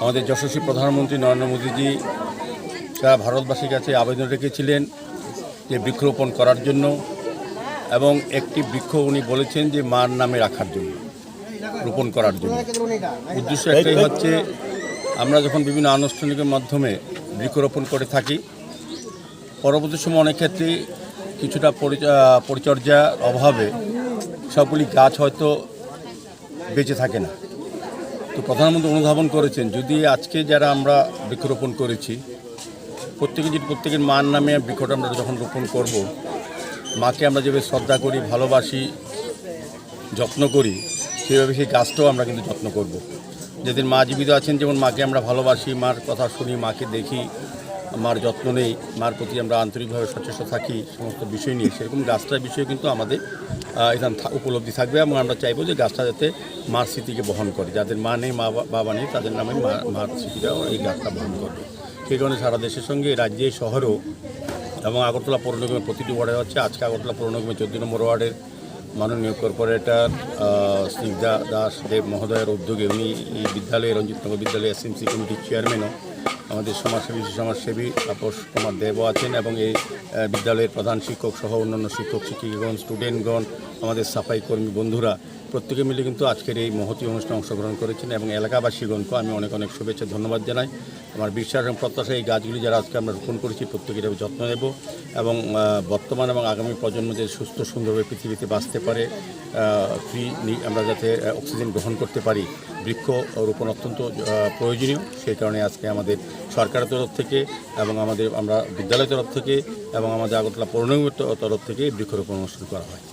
আমাদের যশস্বী প্রধানমন্ত্রী নরেন্দ্র মোদীজি সারা ভারতবাসীর কাছে আবেদন রেখেছিলেন যে বৃক্ষরোপণ করার জন্য এবং একটি বৃক্ষ উনি বলেছেন যে মার নামে রাখার জন্য রোপণ করার জন্য। উদ্দেশ্য একটাই হচ্ছে আমরা যখন বিভিন্ন আনুষ্ঠানিকের মাধ্যমে বৃক্ষরোপণ করে থাকি পরবর্তী সময় অনেক ক্ষেত্রে কিছুটা পরিচ- পরিচর্যার অভাবে সবগুলি গাছ হয়তো বেঁচে থাকে না তো প্রধানমন্ত্রী অনুধাবন করেছেন, যদি আজকে যারা আমরা বৃক্ষরোপণ করেছি, প্রত্যেকে যদি প্রত্যেকের মার নামে বৃক্ষটা আমরা যখন রোপণ করব, মাকে আমরা যেভাবে শ্রদ্ধা করি, ভালোবাসি, যত্ন করি, সেভাবে সেই গাছটাও আমরা কিন্তু যত্ন করব। যেদিন মা জীবিত আছেন, যেমন মাকে আমরা ভালোবাসি, মার কথা শুনি, মাকে দেখি, মার যত্ন নেই, মার প্রতি আমরা আন্তরিকভাবে সচেষ্ট থাকি, সমস্ত বিষয় নিয়ে, সেরকম গাছটার বিষয়ে কিন্তু আমাদের এখানে উপলব্ধি থাকবে এবং আমরা চাইব যে গাছটা যাতে মার স্মৃতিকে বহন করে। যাদের মা নেই, মা বাবা নেই, তাদের নামে মার স্মৃতিটা এই গাছটা বহন করবে সেই কারণে সারা দেশের সঙ্গে রাজ্যে শহরেও এবং আগরতলা পৌর প্রতিটি ওয়ার্ডে হচ্ছে, আজকে আগরতলা পৌর চোদ্দ নম্বর ওয়ার্ডের মাননীয় কর্পোরেটর স্নিগ্ধা দাস, দেব মহোদয়ের উদ্যোগে উনি এই বিদ্যালয়ে রঞ্জিতনগর বিদ্যালয়ে এসএমসি কমিটির চেয়ারম্যানও। আমাদের সমাজসেবী সমাজসেবী তাপস কুমার দেবও আছেন এবং এই বিদ্যালয়ের প্রধান শিক্ষক সহ অন্যান্য শিক্ষক, শিক্ষিকাগণ স্টুডেন্টগণ আমাদের সাফাই কর্মী বন্ধুরা প্রত্যেকে মিলে কিন্তু আজকের এই মহতী অনুষ্ঠানে অংশগ্রহণ করেছেন এবং এলাকাবাসীগণকে আমি অনেক অনেক শুভেচ্ছা, ধন্যবাদ জানাই। আমার বিশ্বাস এবং প্রত্যাশা, এই গাছগুলি যারা আজকে আমরা রোপণ করেছি, প্রত্যেকের যত্ন নেব এবং বর্তমান এবং আগামী প্রজন্ম যে সুস্থ, সুন্দরভাবে পৃথিবীতে বাঁচতে পারে ফ্রি আমরা যাতে অক্সিজেন গ্রহণ করতে পারি। বৃক্ষ রোপণ অত্যন্ত প্রয়োজনীয়। সেই কারণে আজকে আমাদের সরকারের তরফ থেকে এবং আমাদের, আমরা বিদ্যালয়ের তরফ থেকে এবং আমাদের আগরতলা পৌর নিগমের তরফ থেকে বৃক্ষরোপণ অনুষ্ঠান করা হয়।